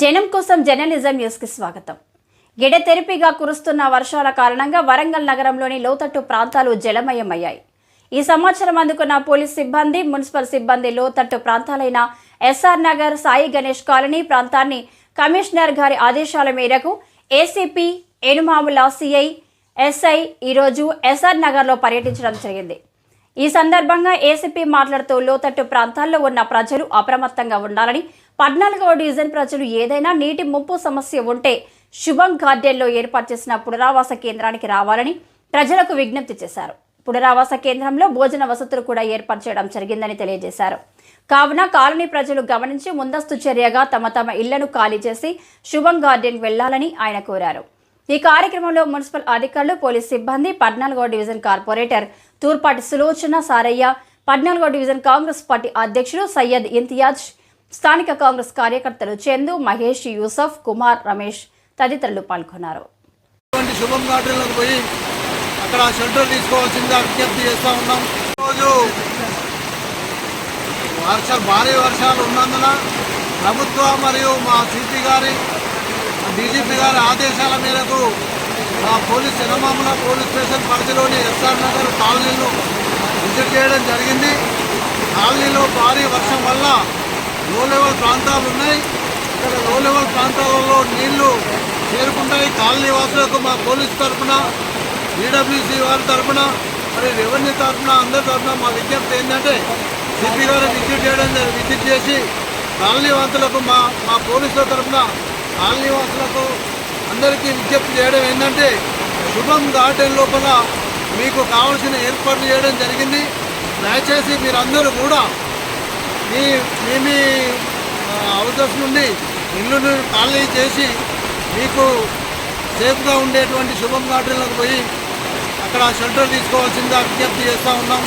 జనం కోసం జర్నలిజం న్యూస్కి స్వాగతం. గిడతెరిపిగా కురుస్తున్న వర్షాల కారణంగా వరంగల్ నగరంలోని లోతట్టు ప్రాంతాలు జలమయమయ్యాయి. ఈ సమాచారం అందుకున్న పోలీస్ సిబ్బంది మున్సిపల్ సిబ్బంది లోతట్టు ప్రాంతాలైన ఎస్ఆర్ నగర్ సాయి గణేష్ కాలనీ ప్రాంతాన్ని కమిషనర్ గారి ఆదేశాల మేరకు ఏసీపీ ఏనుమాముల సిఐ ఎస్ఐ ఈరోజు ఎస్ఆర్ నగర్లో పర్యటించడం జరిగింది. ఈ సందర్భంగా ఏసీపీ మాట్లాడుతూ లోతట్టు ప్రాంతాల్లో ఉన్న ప్రజలు అప్రమత్తంగా ఉండాలని పద్నాలుగవ డివిజన్ ప్రజలు ఏదైనా నీటి ముప్పు సమస్య ఉంటే శుభం గార్డెన్లో ఏర్పాటు చేసిన పునరావాస కేంద్రానికి రావాలని ప్రజలకు విజ్ఞప్తి చేశారు. పునరావాస కేంద్రంలో భోజన వసతులు కూడా ఏర్పాటు చేయడం జరిగిందని తెలియజేశారు. కావున కాలనీ ప్రజలు గమనించి ముందస్తు చర్యగా తమ తమ ఇళ్ళను ఖాళీ చేసి శుభం గార్డెన్ వెళ్ళాలని ఆయన కోరారు. ఈ కార్యక్రమంలో మున్సిపల్ అధికారులు పోలీస్ సిబ్బంది పద్నాలుగో డివిజన్ కార్పొరేటర్ తూర్పాటి సులోచన సారయ్య పద్నాలుగో డివిజన్ కాంగ్రెస్ పార్టీ అధ్యక్షులు సయ్యద్ ఇంతియాజ్ స్థానిక కాంగ్రెస్ కార్యకర్తలు చందు మహేష్ యూసఫ్ కుమార్ రమేష్ తదితరులు పాల్గొన్నారు. శుభం గార్డెన్లకు పోయి అక్కడ షెల్టర్ తీసుకోవాల్సిందిగా విజ్ఞప్తి చేస్తూ ఉన్నాం. ఈరోజు భారీ వర్షాలు ఉన్నందున ప్రభుత్వ మరియు మా సిపి గారి డీజీపీ గారి ఆదేశాల మేరకు మా పోలీస్ ఎనమామల పోలీస్ స్టేషన్ పరిధిలోని ఎస్ఆర్ నగర్ కాలనీలు విజిట్ చేయడం జరిగింది. కాలనీలో భారీ వర్షం వల్ల లో లెవెల్ ప్రాంతాలు ఉన్నాయి. ఇక్కడ లో లెవెల్ ప్రాంతాలలో నీళ్ళు చేరుకుంటాయి. కాలనీ వాసులకు మా పోలీస్ తరఫున ఈడబ్ల్యూసీ వారి తరఫున మరి రెవెన్యూ తరఫున అందరి తరఫున మా విజ్ఞప్తి ఏంటంటే సిపి గారు విజిట్ చేయడం విజిట్ చేసి కాలనీ వాసులకు మా మా పోలీసుల తరఫున కాలనీ వాసులకు అందరికీ విజ్ఞప్తి చేయడం ఏంటంటే శుభం దాటే లోపల మీకు కావాల్సిన ఏర్పాట్లు చేయడం జరిగింది. దయచేసి మీరందరూ కూడా మీ మీ మీ ఆ, హౌసెస్ నుండి ఇల్లును ఖాళీ చేసి మీకు సేఫ్గా ఉండేటువంటి శుభం గార్డెన్లకు పోయి అక్కడ షెల్టర్ తీసుకోవాల్సిందిగా విజ్ఞప్తి చేస్తూ ఉన్నాం.